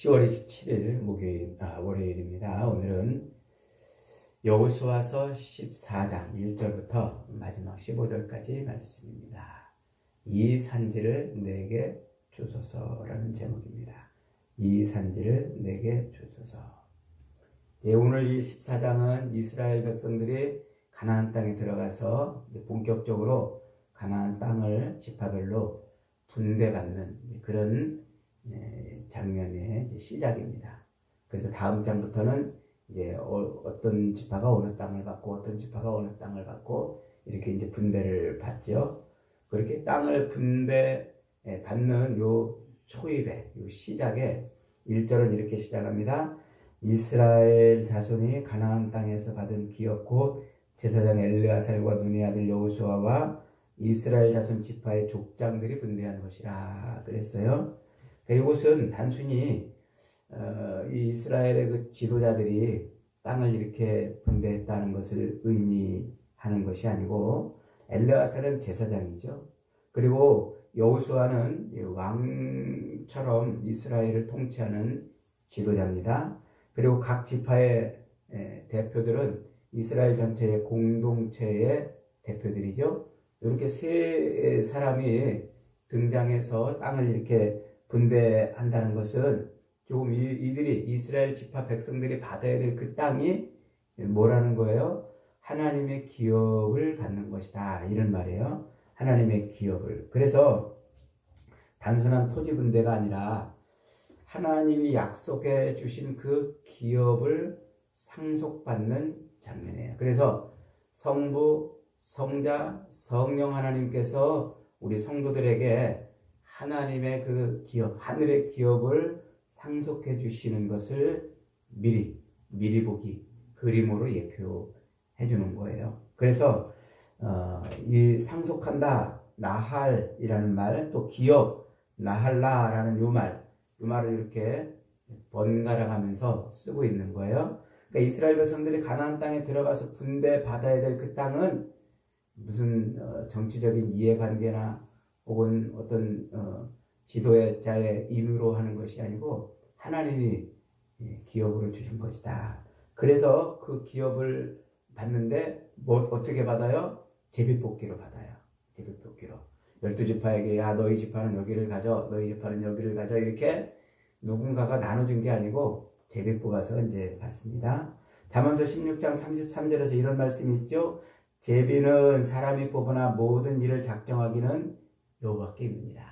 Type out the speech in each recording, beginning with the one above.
10월 27일 목요일, 아, 월요일입니다. 오늘은 여호수아서 14장 1절부터 마지막 15절까지 말씀입니다. 이 산지를 내게 주소서라는 제목입니다. 이 산지를 내게 주소서. 예, 오늘 이 14장은 이스라엘 백성들이 가나안 땅에 들어가서 본격적으로 가나안 땅을 지파별로 분배받는 그런 예, 장면의 시작입니다. 그래서 다음 장부터는 이제 어, 떤 지파가 어느 땅을 받고 어떤 지파가 어느 땅을 받고 이렇게 이제 분배를 받죠. 그렇게 땅을 분배 예, 받는 요 초입에 요 시작에 1절은 이렇게 시작합니다. 이스라엘 자손이 가나안 땅에서 받은 기업고 제사장 엘르아살과 눈의 아들 여호수아와 이스라엘 자손 지파의 족장들이 분배한 것이라 그랬어요. 이것은 단순히 어, 이 이스라엘의 그 지도자들이 땅을 이렇게 분배했다는 것을 의미하는 것이 아니고 엘르아살은 제사장이죠. 그리고 여호수아는 왕처럼 이스라엘을 통치하는 지도자입니다. 그리고 각 지파의 대표들은 이스라엘 전체의 공동체의 대표들이죠. 이렇게 세 사람이 등장해서 땅을 이렇게 분배한다는 것은 조금 이, 들이 이스라엘 지파 백성들이 받아야 될 그 땅이 뭐라는 거예요? 하나님의 기업을 받는 것이다. 이런 말이에요. 하나님의 기업을. 그래서 단순한 토지 분배가 아니라 하나님이 약속해 주신 그 기업을 상속받는 장면이에요. 그래서 성부, 성자, 성령 하나님께서 우리 성도들에게 하나님의 그 기업, 하늘의 기업을 상속해 주시는 것을 미리, 미리 보기, 그림으로 예표해 주는 거예요. 그래서, 어, 이 상속한다, 나할이라는 말, 또 기업, 나할라라는 요 말, 요 말을 이렇게 번갈아 가면서 쓰고 있는 거예요. 그러니까 이스라엘 백성들이 가나안 땅에 들어가서 분배 받아야 될 그 땅은 무슨 어, 정치적인 이해관계나 혹은 어떤 어, 지도자의 임무로 하는 것이 아니고 하나님이 예, 기업으로 주신 것이다. 그래서 그 기업을 받는데 뭐 어떻게 받아요? 제비뽑기로 받아요. 제비뽑기로. 열두 지파에게 야 너희 지파는 여기를 가져, 너희 지파는 여기를 가져 이렇게 누군가가 나눠준 게 아니고 제비 뽑아서 이제 받습니다. 잠언서 16장 33절에서 이런 말씀이 있죠. 제비는 사람이 뽑으나 모든 일을 작정하기는 여호와께 입니다.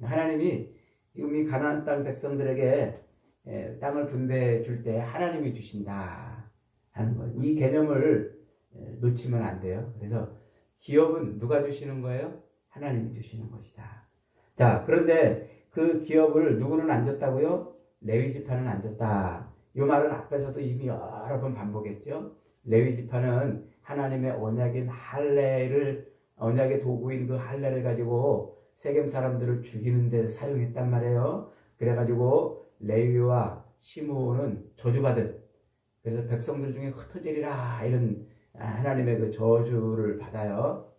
하나님이 지금 이 가나안 땅 백성들에게 예, 땅을 분배해 줄 때 하나님이 주신다 하는 것. 이 개념을 예, 놓치면 안 돼요. 그래서 기업은 누가 주시는 거예요? 하나님이 주시는 것이다. 자, 그런데 그 기업을 누구는 안 줬다고요? 레위 지파는 안 줬다. 이 말은 앞에서도 이미 여러 번 반복했죠. 레위 지파는 하나님의 언약인 할례를 언약의 도구인 그 할례를 가지고 세겜 사람들을 죽이는 데 사용했단 말이에요. 그래가지고 레위와 시므온은 저주받은 그래서 백성들 중에 흩어지리라 이런 하나님의 그 저주를 받아요.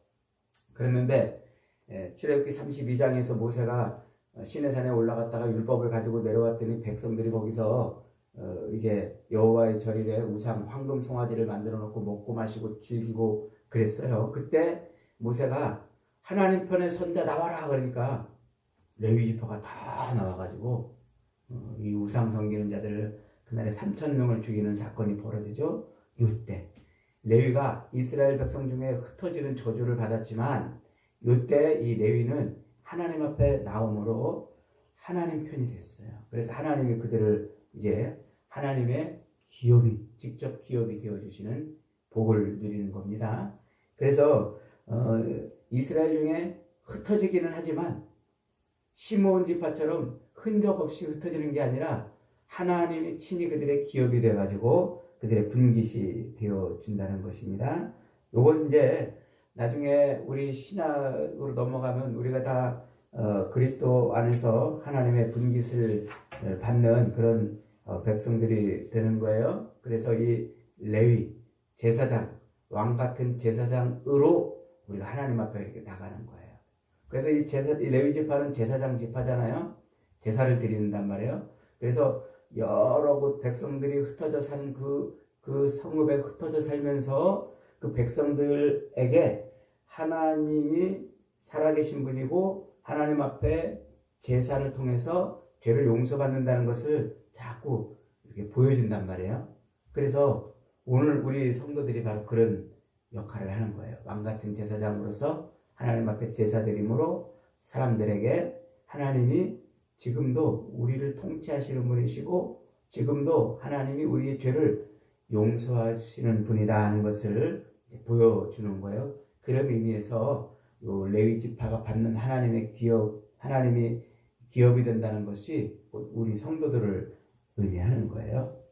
그랬는데 예, 출애굽기 32장에서 모세가 시내산에 올라갔다가 율법을 가지고 내려왔더니 백성들이 거기서 어 이제 여호와의 절일에 우상 황금 송아지를 만들어 놓고 먹고 마시고 즐기고 그랬어요. 그때 모세가 하나님 편에 선자 나와라 그러니까 레위 지파가 다 나와가지고 어, 이 우상 섬기는 자들 그날에 3천 명을 죽이는 사건이 벌어지죠. 이때 레위가 이스라엘 백성 중에 흩어지는 저주를 받았지만 이때 이 레위는 하나님 앞에 나옴으로 하나님 편이 됐어요. 그래서 하나님이 그들을 이제 하나님의 기업이 직접 기업이 되어 주시는 복을 누리는 겁니다. 그래서 어, 이스라엘 중에 흩어지기는 하지만 시므온 지파처럼 흔적 없이 흩어지는 게 아니라 하나님이 친히 그들의 기업이 되어 가지고 그들의 분깃이 되어 준다는 것입니다. 요건 이제 나중에 우리 신학으로 넘어가면 우리가 다 어, 그리스도 안에서 하나님의 분깃을 받는 그런 어, 백성들이 되는 거예요. 그래서 이 레위 제사장 왕 같은 제사장으로 우리가 하나님 앞에 이렇게 나가는 거예요. 그래서 이 제사 이 레위 지파는 제사장 지파잖아요. 제사를 드린단 말이에요. 그래서 여러 곳 백성들이 흩어져 사는 그, 그 성읍에 흩어져 살면서 그 백성들에게 하나님이 살아계신 분이고 하나님 앞에 제사를 통해서 죄를 용서받는다는 것을 자꾸 이렇게 보여준단 말이에요. 그래서 오늘 우리 성도들이 바로 그런 역할을 하는 거예요. 왕 같은 제사장으로서 하나님 앞에 제사드림으로 사람들에게 하나님이 지금도 우리를 통치하시는 분이시고 지금도 하나님이 우리의 죄를 용서하시는 분이다 하는 것을 보여주는 거예요. 그런 의미에서 요 레위 지파가 받는 하나님의 기업, 하나님이 기업이 된다는 것이 우리 성도들을 의미하는 거예요.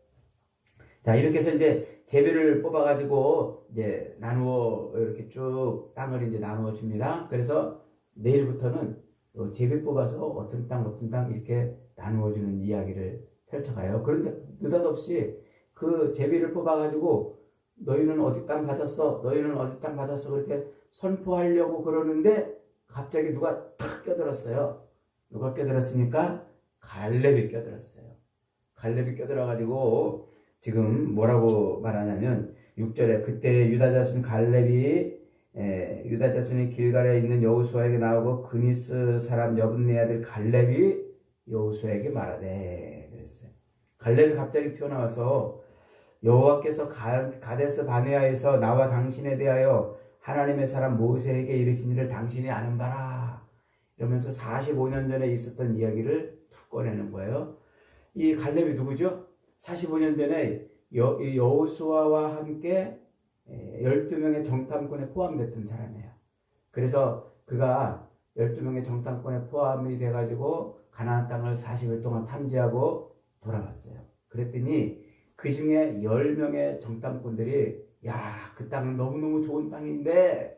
자, 이렇게 해서 이제 제비를 뽑아가지고 이제 나누어 이렇게 쭉 땅을 이제 나누어 줍니다. 그래서 내일부터는 요 제비 뽑아서 어떤 땅, 어떤 땅 이렇게 나누어 주는 이야기를 펼쳐가요. 그런데 느닷없이 그 제비를 뽑아가지고 너희는 어디 땅 받았어? 너희는 어디 땅 받았어? 그렇게 선포하려고 그러는데 갑자기 누가 탁 껴들었어요. 누가 껴들었습니까? 갈렙이 껴들었어요. 갈렙이 껴들어가지고 지금 뭐라고 말하냐면 6절에 그때 유다 자손 갈렙이 에, 유다 자손이 길갈에 있는 여호수아에게 나오고 그니스 사람 여분네 아들 갈렙이 여호수아에게 말하되 그랬어요. 갈렙이 갑자기 튀어나와서 여호와께서 가, 가데스 바네아에서 나와 당신에 대하여 하나님의 사람 모세에게 이르신 일을 당신이 아는 바라 이러면서 45년 전에 있었던 이야기를 툭 꺼내는 거예요. 이 갈렙이 누구죠? 45년 전에 여, 여호수아와 함께 12명의 정탐꾼에 포함됐던 사람이에요. 그래서 그가 12명의 정탐꾼에 포함이 돼가지고 가나안 땅을 40일 동안 탐지하고 돌아왔어요. 그랬더니 그 중에 10명의 정탐꾼들이 야, 그 땅은 너무너무 좋은 땅인데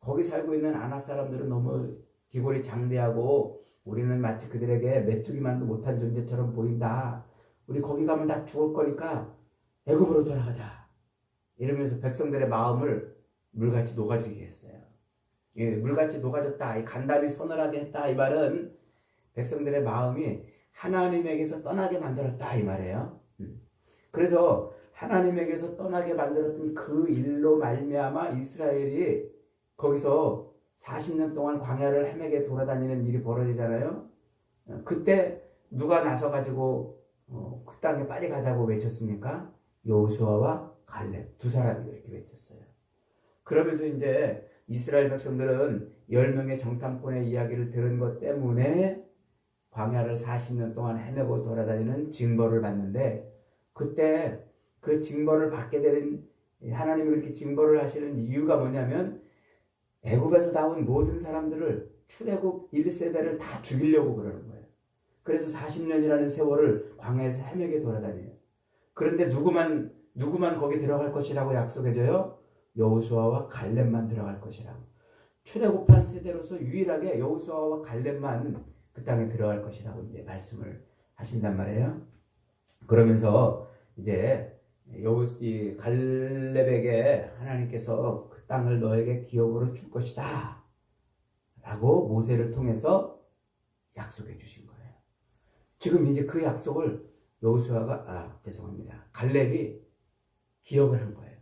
거기 살고 있는 아낙 사람들은 너무 기골이 장대하고 우리는 마치 그들에게 메뚜기만도 못한 존재처럼 보인다. 우리 거기 가면 다 죽을 거니까 애굽으로 돌아가자. 이러면서 백성들의 마음을 물같이 녹아지게 했어요. 예, 물같이 녹아졌다. 간담이 서늘하게 했다. 이 말은 백성들의 마음이 하나님에게서 떠나게 만들었다. 이 말이에요. 음. 그래서 하나님에게서 떠나게 만들었던 그 일로 말미암아 이스라엘이 거기서 40년 동안 광야를 헤매게 돌아다니는 일이 벌어지잖아요. 어, 그때 누가 나서 가지고 어, 그 땅에 빨리 가자고 외쳤습니까? 여호수아와 갈렙 두 사람이 이렇게 외쳤어요. 그러면서 이제 이스라엘 백성들은 10명의 정탐꾼의 이야기를 들은 것 때문에 광야를 40년 동안 헤매고 돌아다니는 징벌을 받는데 그때 그 징벌을 받게 되는 하나님이 그렇게 징벌을 하시는 이유가 뭐냐면 애굽에서 나온 모든 사람들을 출애굽 1세대를 다 죽이려고 그러는 거예요. 그래서 40년이라는 세월을 광야에서 헤매게 돌아다녀요. 그런데 누구만 누구만 거기 들어갈 것이라고 약속해줘요? 여호수아와 갈렙만 들어갈 것이라고. 출애굽한 세대로서 유일하게 여호수아와 갈렙만 그 땅에 들어갈 것이라고 이제 말씀을 하신단 말이에요. 그러면서 이제 여호 이 갈렙에게 하나님께서 그 땅을 너에게 기업으로 줄 것이다. 라고 모세를 통해서 약속해 주신 거예요. 지금 이제 그 약속을 여호수아가 아 죄송합니다. 갈렙이 기억을 한 거예요.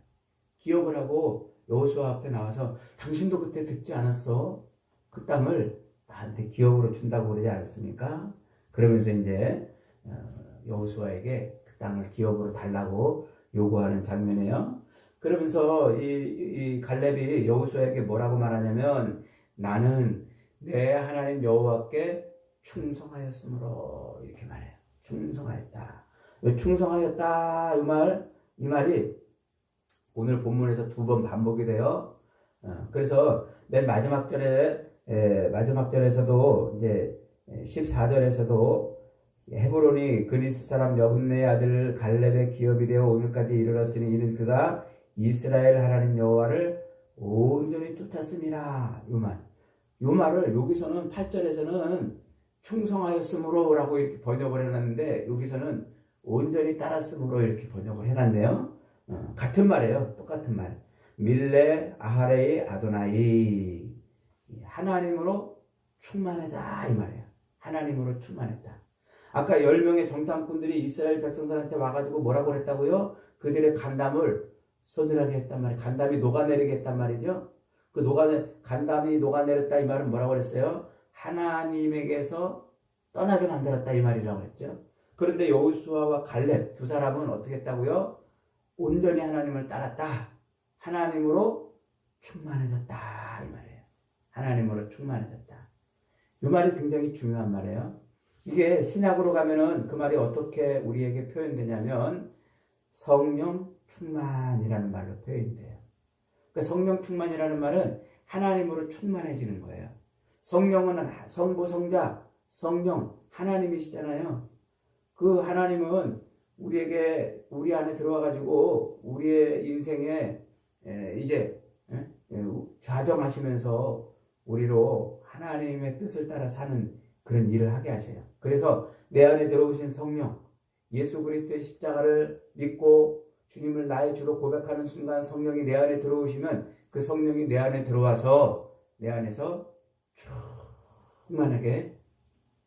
기억을 하고 여호수아 앞에 나와서 당신도 그때 듣지 않았어? 그 땅을 나한테 기업으로 준다고 그러지 않았습니까? 그러면서 이제 어, 여호수아에게 그 땅을 기업으로 달라고 요구하는 장면이에요. 그러면서 이, 이 갈렙이 여호수아에게 뭐라고 말하냐면 나는 내 하나님 여호와께 충성하였으므로 이렇게 말해요. 충성하였다. 왜 충성하였다 이 말, 이 말이 오늘 본문에서 두 번 반복이 돼요. 어, 그래서 맨 마지막 절에 에, 마지막 절에서도 이제 14절에서도 헤브론이 그리스 사람 여분네 아들 갈렙의 기업이 되어 오늘까지 이르렀으니 이는 그가 이스라엘 하나님 여호와를 온전히 쫓았음이라 요 말. 요 말을 여기서는 8절에서는 충성하였으므로 라고 이렇게 번역을 해놨는데 여기서는 온전히 따랐으므로 이렇게 번역을 해놨네요. 어, 같은 말이에요. 똑같은 말. 밀레 아하레이 아도나이 하나님으로 충만하다 이 말이에요. 하나님으로 충만했다. 아까 10명의 정탐꾼들이 이스라엘 백성들한테 와가지고 뭐라고 그랬다고요? 그들의 간담을 서늘하게 했단 말이에요. 간담이 녹아내리게 했단 말이죠. 그 녹아내, 간담이 녹아내렸다 이 말은 뭐라고 그랬어요? 하나님에게서 떠나게 만들었다 이 말이라고 했죠. 그런데 여호수아와 갈렙 두 사람은 어떻게 했다고요? 온전히 하나님을 따랐다. 하나님으로 충만해졌다 이 말이에요. 하나님으로 충만해졌다. 이 말이 굉장히 중요한 말이에요. 이게 신약으로 가면은 그 말이 어떻게 우리에게 표현되냐면 성령 충만이라는 말로 표현돼요. 그 성령 충만이라는 말은 하나님으로 충만해지는 거예요. 성령은 성부, 성자, 성령 하나님이시잖아요. 그 하나님은 우리에게 우리 안에 들어와 가지고 우리의 인생에 이제 좌정하시면서 우리로 하나님의 뜻을 따라 사는 그런 일을 하게 하세요. 그래서 내 안에 들어오신 성령, 예수 그리스도의 십자가를 믿고 주님을 나의 주로 고백하는 순간 성령이 내 안에 들어오시면 그 성령이 내 안에 들어와서 내 안에서 충만하게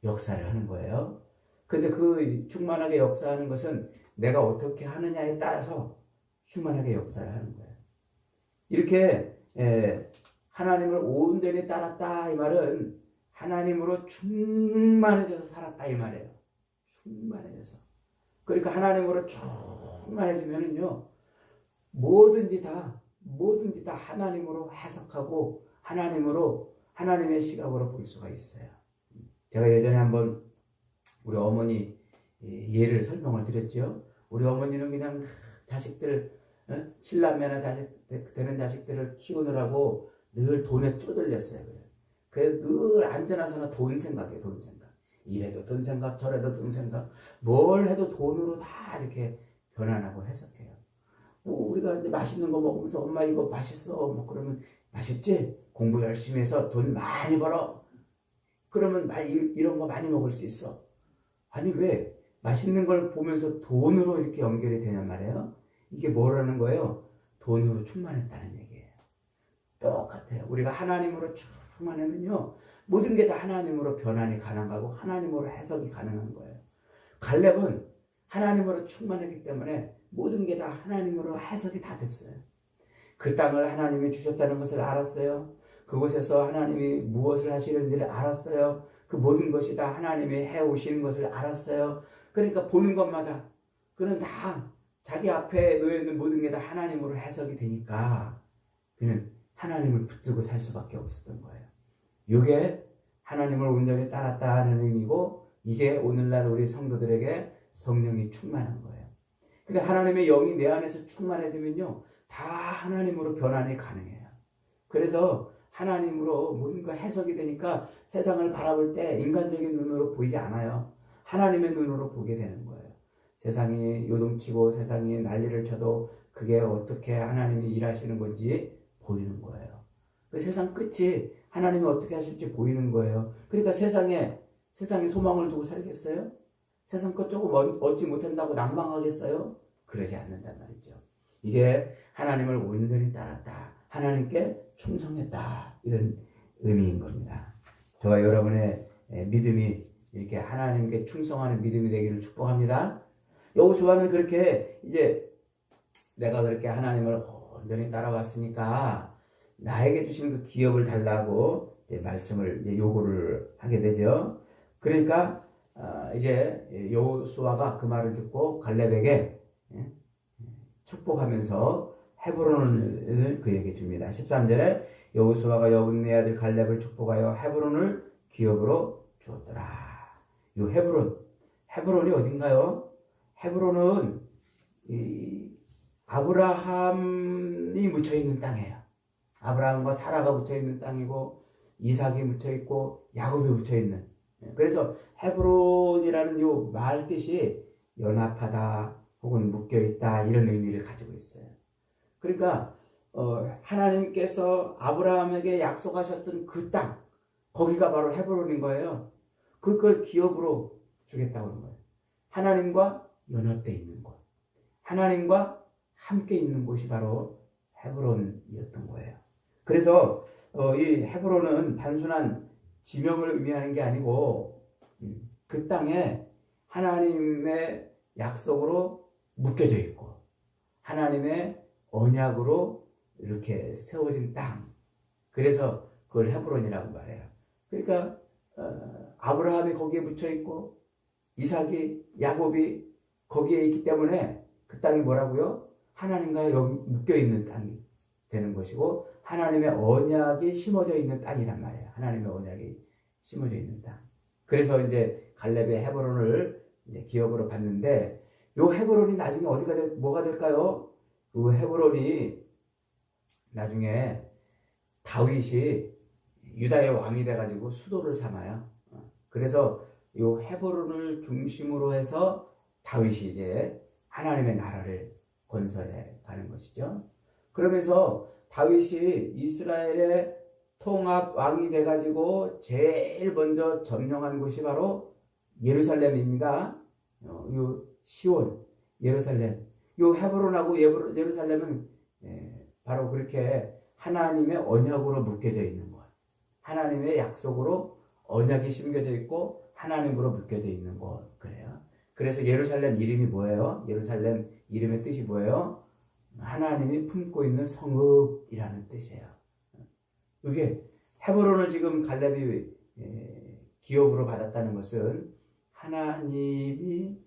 역사를 하는 거예요. 근데 그 충만하게 역사하는 것은 내가 어떻게 하느냐에 따라서 충만하게 역사를 하는 거예요. 이렇게 하나님을 온전히 따랐다 이 말은 하나님으로 충만해져서 살았다 이 말이에요. 충만해져서. 그러니까 하나님으로 충만해지면은요 뭐든지 다 뭐든지 다 하나님으로 해석하고 하나님으로 하나님의 시각으로 볼 수가 있어요. 제가 예전에 한번 우리 어머니 예를 설명을 드렸죠. 우리 어머니는 그냥 자식들 칠남매나 자식 되는 자식들을 키우느라고 늘 돈에 쪼들렸어요. 그래. 늘 앉아나서나 돈 생각이에요. 돈 생각. 이래도 돈 생각, 저래도 돈 생각. 뭘 해도 돈으로 다 이렇게 변환하고 해석해요. 뭐 우리가 이제 맛있는 거 먹으면서 엄마 이거 맛있어. 뭐 그러면 맛있지? 공부 열심히 해서 돈 많이 벌어. 그러면 이런 거 많이 먹을 수 있어. 아니 왜 맛있는 걸 보면서 돈으로 이렇게 연결이 되냔 말이에요. 이게 뭐라는 거예요? 돈으로 충만했다는 얘기예요. 똑같아요. 우리가 하나님으로 충만하면요. 모든 게 다 하나님으로 변환이 가능하고 하나님으로 해석이 가능한 거예요. 갈렙은 하나님으로 충만했기 때문에 모든 게 다 하나님으로 해석이 다 됐어요. 그 땅을 하나님이 주셨다는 것을 알았어요. 그곳에서 하나님이 무엇을 하시는지를 알았어요. 그 모든 것이 다 하나님이 해 오시는 것을 알았어요. 그러니까 보는 것마다 그는 다 자기 앞에 놓여 있는 모든 게 다 하나님으로 해석이 되니까 그는 하나님을 붙들고 살 수밖에 없었던 거예요. 이게 하나님을 온전히 따랐다는 의미고 이게 오늘날 우리 성도들에게 성령이 충만한 거예요. 근데 하나님의 영이 내 안에서 충만해지면요. 다 하나님으로 변환이 가능해요. 그래서 하나님으로 거 해석이 되니까 세상을 바라볼 때 인간적인 눈으로 보이지 않아요. 하나님의 눈으로 보게 되는 거예요. 세상이 요동치고 세상이 난리를 쳐도 그게 어떻게 하나님이 일하시는 건지 보이는 거예요. 그 세상 끝이 하나님이 어떻게 하실지 보이는 거예요. 그러니까 세상에 세상에 소망을 두고 살겠어요? 세상 것 조금 얻지 못한다고 낭망하겠어요? 그러지 않는단 말이죠. 이게 하나님을 온전히 따랐다. 하나님께 충성했다. 이런 의미인 겁니다. 저와 여러분의 믿음이 이렇게 하나님께 충성하는 믿음이 되기를 축복합니다. 여호수아는 그렇게 이제 내가 그렇게 하나님을 온전히 따라왔으니까 나에게 주신 그 기업을 달라고 이제 말씀을 이제 요구를 하게 되죠. 그러니까 어, 이제 여호수아가 그 말을 듣고 갈렙에게 예, 축복하면서 헤브론을 그에게 줍니다. 13절에 여호수아가 여분네 아들 갈렙을 축복하여 헤브론을 기업으로 주었더라. 요 헤브론, 헤브론이 어딘가요? 헤브론은 이 아브라함이 묻혀 있는 땅이에요. 아브라함과 사라가 묻혀 있는 땅이고 이삭이 묻혀 있고 야곱이 묻혀 있는. 그래서 헤브론이라는 요 말 뜻이 연합하다 혹은 묶여 있다 이런 의미를 가지고 있어요. 그러니까 어, 하나님께서 아브라함에게 약속하셨던 그 땅, 거기가 바로 헤브론인 거예요. 그걸 기업으로 주겠다고 하는 거예요. 하나님과 연합되어 있는 곳. 하나님과 함께 있는 곳이 바로 헤브론이었던 거예요. 그래서 어, 이 헤브론은 단순한 지명을 의미하는 게 아니고 음, 그 땅에 하나님의 약속으로 묶여져 있고 하나님의 언약으로 이렇게 세워진 땅. 그래서 그걸 헤브론이라고 말해요. 그러니까 어, 아브라함이 거기에 묻혀 있고 이삭이 야곱이 거기에 있기 때문에 그 땅이 뭐라고요? 하나님과 묶여 있는 땅이 되는 것이고 하나님의 언약이 심어져 있는 땅이란 말이에요. 하나님의 언약이 심어져 있는 땅. 그래서 이제 갈렙의 헤브론을 이제 기업으로 받는데 요 헤브론이 나중에 어디가 될 뭐가 될까요? 그 헤브론이 나중에 다윗이 유다의 왕이 돼가지고 수도를 삼아요. 어, 그래서 요 헤브론을 중심으로 해서 다윗이 이제 하나님의 나라를 건설해 가는 것이죠. 그러면서 다윗이 이스라엘의 통합 왕이 돼가지고 제일 먼저 점령한 곳이 바로 예루살렘입니다. 어, 요 시온, 예루살렘. 요 헤브론하고 예루살렘은 예, 바로 그렇게 하나님의 언약으로 묶여져 있는 것. 하나님의 약속으로 언약이 심겨져 있고 하나님으로 묶여져 있는 것. 그래요. 그래서 예루살렘 이름이 뭐예요? 예루살렘 이름의 뜻이 뭐예요? 하나님이 품고 있는 성읍이라는 뜻이에요. 이게 헤브론을 지금 갈렙이 예, 기업으로 받았다는 것은 하나님이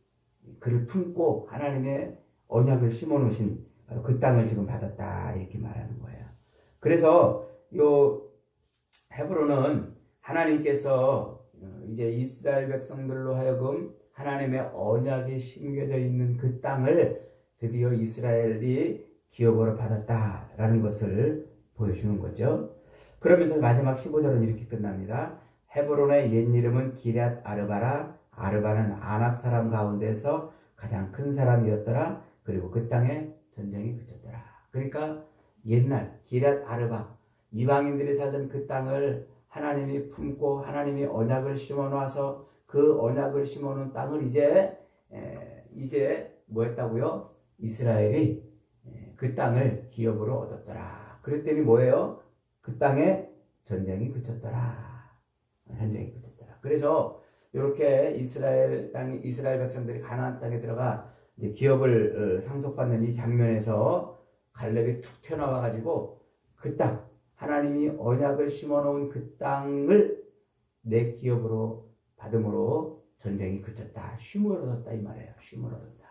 그를 품고 하나님의 언약을 심어 놓으신 그 땅을 지금 받았다 이렇게 말하는 거예요. 그래서 요 헤브론은 하나님께서 어, 이제 이스라엘 백성들로 하여금 하나님의 언약이 심겨져 있는 그 땅을 드디어 이스라엘이 기업으로 받았다라는 것을 보여주는 거죠. 그러면서 마지막 15절은 이렇게 끝납니다. 헤브론의 옛 이름은 기럇 아르바라 아르바는 아낙 사람 가운데서 가장 큰 사람이었더라. 그리고 그 땅에 전쟁이 그쳤더라. 그러니까 옛날 기럇 아르바 이방인들이 살던 그 땅을 하나님이 품고 하나님이 언약을 심어 놔서 그 언약을 심어 놓은 땅을 이제 에, 이제 뭐 했다고요? 이스라엘이 에, 그 땅을 기업으로 얻었더라. 그랬더니 뭐예요? 그 땅에 전쟁이 그쳤더라. 전쟁이 그쳤더라. 그래서 이렇게 이스라엘 땅 이스라엘 백성들이 가나안 땅에 들어가 기업을 어, 상속받는 이 장면에서 갈렙이 툭 튀어나와 가지고 그 땅 하나님이 언약을 심어 놓은 그 땅을 내 기업으로 받음으로 전쟁이 그쳤다. 쉼을 얻었다 이 말이에요. 쉼을 얻었다.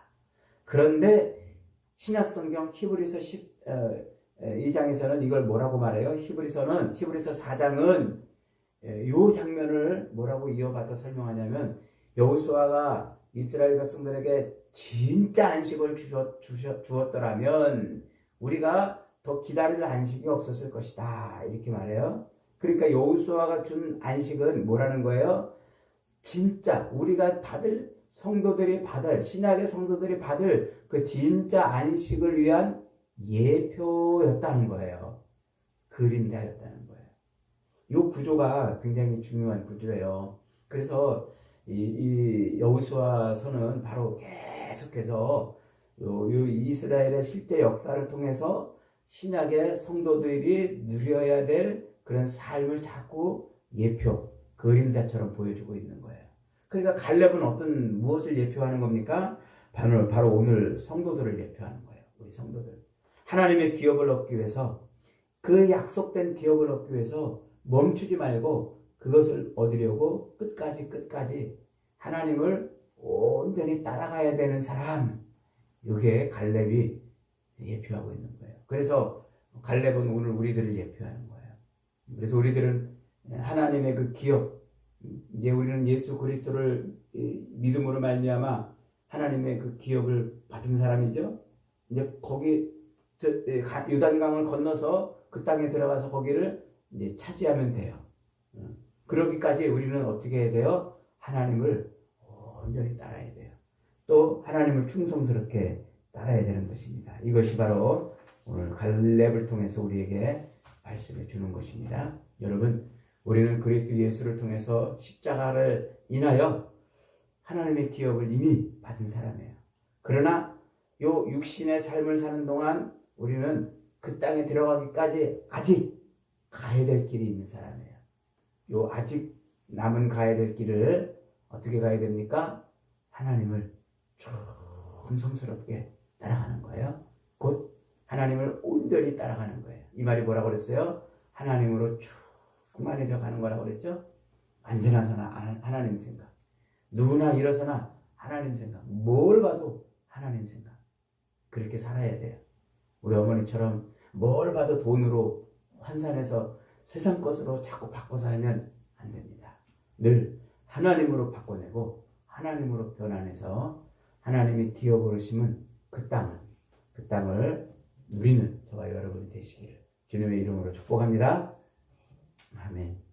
그런데 신약 성경 히브리서 10 어, 2장에서는 이걸 뭐라고 말해요? 히브리서는 히브리서 4장은 이 장면을 뭐라고 이어받아 설명하냐면 여호수아가 이스라엘 백성들에게 진짜 안식을 주셨, 주셨, 주었더라면 우리가 더 기다릴 안식이 없었을 것이다 이렇게 말해요. 그러니까 여호수아가 준 안식은 뭐라는 거예요? 진짜 우리가 받을 성도들이 받을 신약의 성도들이 받을 그 진짜 안식을 위한 예표였다는 거예요. 그림자였다는 거예요. 이 구조가 굉장히 중요한 구조예요. 그래서 이, 이 여호수아서는 바로 계속 해서 요, 요 이스라엘의 실제 역사를 통해서 신약의 성도들이 누려야 될 그런 삶을 자꾸 예표, 그림자처럼 보여주고 있는 거예요. 그러니까 갈렙은 어떤 무엇을 예표하는 겁니까? 바로, 바로 오늘 성도들을 예표하는 거예요. 우리 성도들. 하나님의 기업을 얻기 위해서 그 약속된 기업을 얻기 위해서 멈추지 말고 그것을 얻으려고 끝까지 끝까지 하나님을 온전히 따라가야 되는 사람 이게 갈렙이 예표하고 있는 거예요. 그래서 갈렙은 오늘 우리들을 예표하는 거예요. 그래서 우리들은 하나님의 그 기업 이제 우리는 예수 그리스도를 믿음으로 말미암아 하나님의 그 기업을 받은 사람이죠. 이제 거기 유단강을 건너서 그 땅에 들어가서 거기를 이제 차지하면 돼요. 어. 그러기까지 우리는 어떻게 해야 돼요? 하나님을 온전히 따라야 돼요. 또 하나님을 충성스럽게 따라야 되는 것입니다. 이것이 바로 오늘 갈렙을 통해서 우리에게 말씀해 주는 것입니다. 여러분, 우리는 그리스도 예수를 통해서 십자가를 인하여 하나님의 기업을 이미 받은 사람이에요. 그러나 요 육신의 삶을 사는 동안 우리는 그 땅에 들어가기까지 아직 가야 될 길이 있는 사람이에요. 요 아직 남은 가야 될 길을 어떻게 가야 됩니까? 하나님을 충성스럽게 따라가는 거예요. 곧 하나님을 온전히 따라가는 거예요. 이 말이 뭐라고 그랬어요? 하나님으로 충만해져 가는 거라고 그랬죠? 언제나 서나 하나- 하나님 생각. 누구나 일어서나 하나님 생각. 뭘 봐도 하나님 생각. 그렇게 살아야 돼요. 우리 어머니처럼 뭘 봐도 돈으로 환산해서 세상 것으로 자꾸 바꿔 살면 안 됩니다. 늘 하나님으로 바꿔내고 하나님으로 변환해서 하나님이 기어 부르시면 그 땅을 그 땅을 누리는 저와 여러분이 되시기를 주님의 이름으로 축복합니다. 아멘.